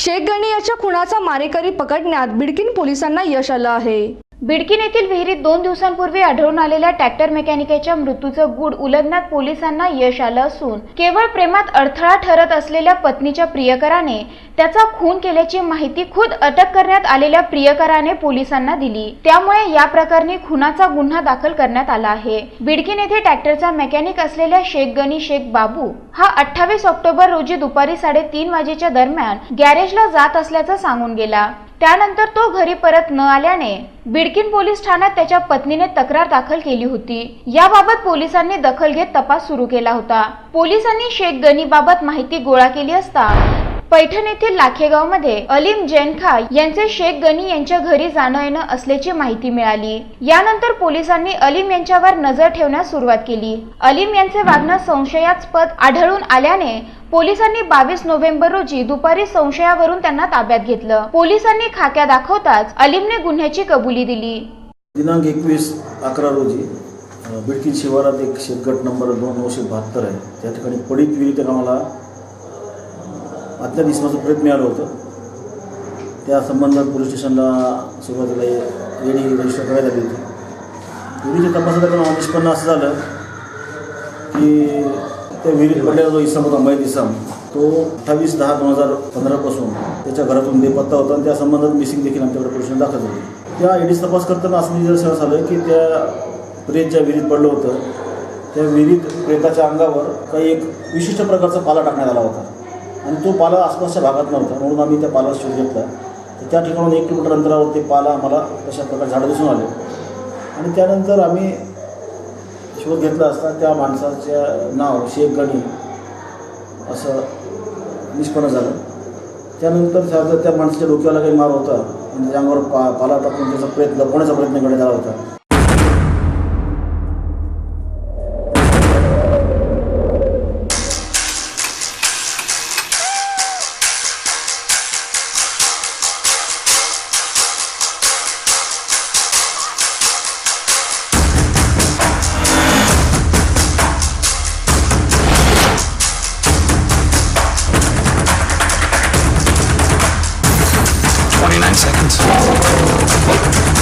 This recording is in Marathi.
शेख गणी याच्या खुनाचा मारेकरी पकडण्यात बिडकीन पोलिसांना यश आलं आहे. बिडकीन येथील विहिरीत दोन दिवसांपूर्वी आढळून आलेल्या ट्रॅक्टर मेकॅनिकेच्या मृत्यूचं गूढ उलगण्यात पोलिसांना यश आलं असून केवळ प्रेमात अडथळा ठरत असलेल्या पत्नीच्या प्रियकराने त्याचा खून केल्याची माहिती खुद अटक करण्यात आलेल्या प्रियकराने पोलिसांना दिली. त्यामुळे या प्रकरणी खुनाचा गुन्हा दाखल करण्यात आला आहे. बिडकीन येथे ट्रॅक्टरचा मेकॅनिक असलेल्या शेख गनी शेख बाबू हा अठ्ठावीस ऑक्टोबर रोजी दुपारी साडेतीन वाजेच्या दरम्यान गॅरेजला जात असल्याचं सांगून गेला. त्यानंतर तो घरी परत न आल्याने बिडकिन पोलीस ठाण्यात त्याच्या पत्नीने तक्रार दाखल केली होती. याबाबत पोलिसांनी दखल घेत तपास सुरू केला होता. पोलिसांनी शेख गनीबाबत माहिती गोळा केली असता पैठण येथील लाखेगावमध्ये अलीम जैनखा यांचे शेख गनी यांच्या घरी जाणं येणं असल्याची माहिती मिळाली. यानंतर पोलिसांनी अलीम यांच्यावर नजर ठेवण्यास सुरुवात केली. अलीम यांचे वागणं संशयास्पद आढळून आल्याने पोलिसांनी बावीस नोव्हेंबर रोजी दुपारी संशयावरून त्यांना ताब्यात घेतलं. पोलिसांनी खाक्या दाखवताच अलीमने गुन्ह्याची कबुली दिली. दिनांक एकवीस अकरा रोजी बिडकी शिवारात एक शेतगट नंबर दोन नऊशे बहात्तर आहे. त्या ठिकाणी पडीत विहिरीत आम्हाला अज्ञात इसमाचं प्रयत्न मिळालं होतं. त्या संबंधात पोलीस स्टेशनला सुरुवातीला येणे रजिस्टर करायला आली होती. विहिरीच्या तपासात निष्पन्न असं झालं की त्या विहिरीत पडलेला जो इसम होता मैद इसम तो अठ्ठावीस दहा दोन हजार पंधरापासून त्याच्या घरातून बेपत्ता होता आणि त्या संबंधात मिसिंग देखील आमच्याकडे पोलीस दाखल झाली. त्या एडीस तपास करताना असं निदर्शनास आलं की त्या प्रेत ज्या विहिरीत पडलं होतं. त्या विहिरीत प्रेताच्या अंगावर काही एक विशिष्ट प्रकारचा पाला टाकण्यात आला होता. आणि तो पाला आसपासच्या भागात नव्हता म्हणून आम्ही त्या पाला शोध घेतला. तर त्या ठिकाणून एक किलोमीटर अंतरावर ते पाला आम्हाला तशा प्रकारे झाडं दिसून आले. आणि त्यानंतर आम्ही शोध घेतला असता त्या माणसाच्या नाव शेख गणी असं निष्पन्न झालं. त्यानंतर साधारण त्या माणसाच्या डोक्याला काही मार होता. आणि त्यावर पा पाला टाकून त्याचा प्रयत्न लपवण्याचा प्रयत्न करण्यात आला होता. 29 seconds.